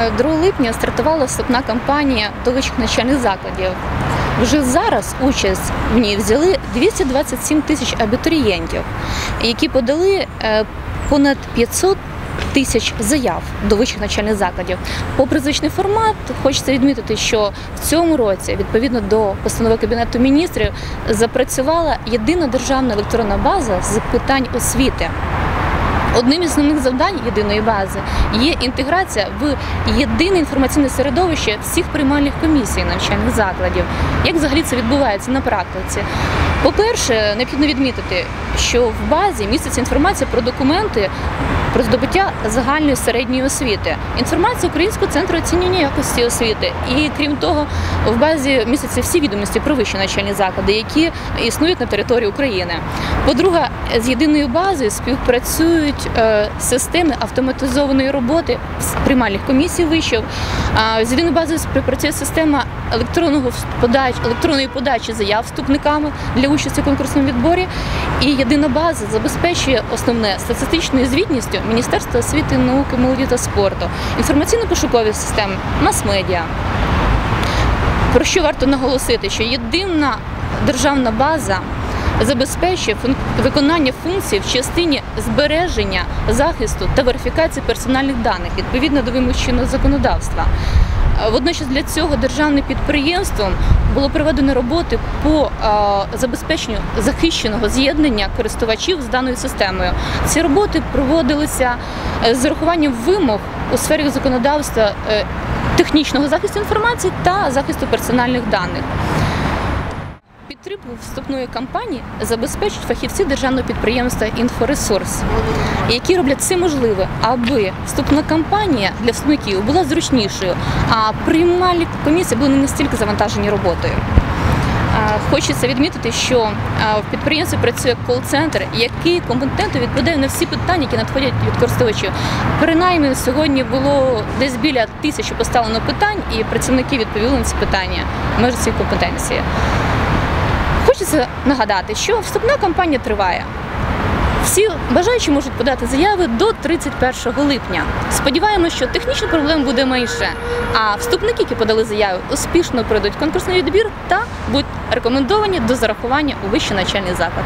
Е, 2 липня стартувала вступна кампанія до вищих навчальних закладів. Вже зараз участь в ній взяли 227 тисяч абітурієнтів, які подали е, понад 500 тисяч заяв до вищих навчальних закладів. Попри звичний формат, хочеться відмітити, що в цьому році, відповідно до постанови Кабінету міністрів, запрацювала єдина державна електронна база з питань освіти. Одним із основних завдань єдиної бази є інтеграція в єдине інформаційне середовище всіх приймальних комісій навчальних закладів. Як взагалі це відбувається на практиці? По-перше, необхідно відмітити, що в базі міститься інформація про документи про здобуття загальної середньої освіти, інформація Українського центру оцінювання якості освіти. І крім того, в базі містяться всі відомості про вищі навчальні заклади, які існують на території України. По-друге, з єдиною базою співпрацюють е, системи автоматизованої роботи приймальних комісій вишів. А З єдиною базою співпрацює система електронного подач, електронної подачі заяв вступниками для участі в конкурсному відборі. І єдина база забезпечує основне статистичною звітністю Міністерства освіти, науки, молоді та спорту, інформаційно-пошукові системи, мас-медіа. Про що варто наголосити, що єдина державна база забезпечує виконання функцій в частині збереження, захисту та верифікації персональних даних відповідно до вимог законодавства. Е, Водночас для цього державним підприємством було проведено роботи по е, забезпеченню захищеного з'єднання користувачів з даною системою. Ці роботи проводилися е, з урахуванням вимог у сфері законодавства технічного захисту інформації та захисту персональних даних. Підтримку вступної кампанії забезпечують фахівці державного підприємства Інфоресурс, які роблять все можливе, аби вступна кампанія для вступників була зручнішою, а приймальні комісії були не настільки завантажені роботою. Хочеться відмітити, що в підприємстві працює кол-центр, який компетентно відповідає на всі питання, які надходять від користувачів. Принаймні сьогодні було десь біля тисячі поставлено питань, і працівники відповіли на ці питання в межах цієї компетенції. Хочеться нагадати, що вступна кампанія триває. Всі бажаючі можуть подати заяви до 31 липня. Сподіваємося, що технічних проблем буде менше. А вступники, які подали заяви, успішно пройдуть конкурсний відбір та будуть рекомендовані до зарахування у вищий навчальний заклад.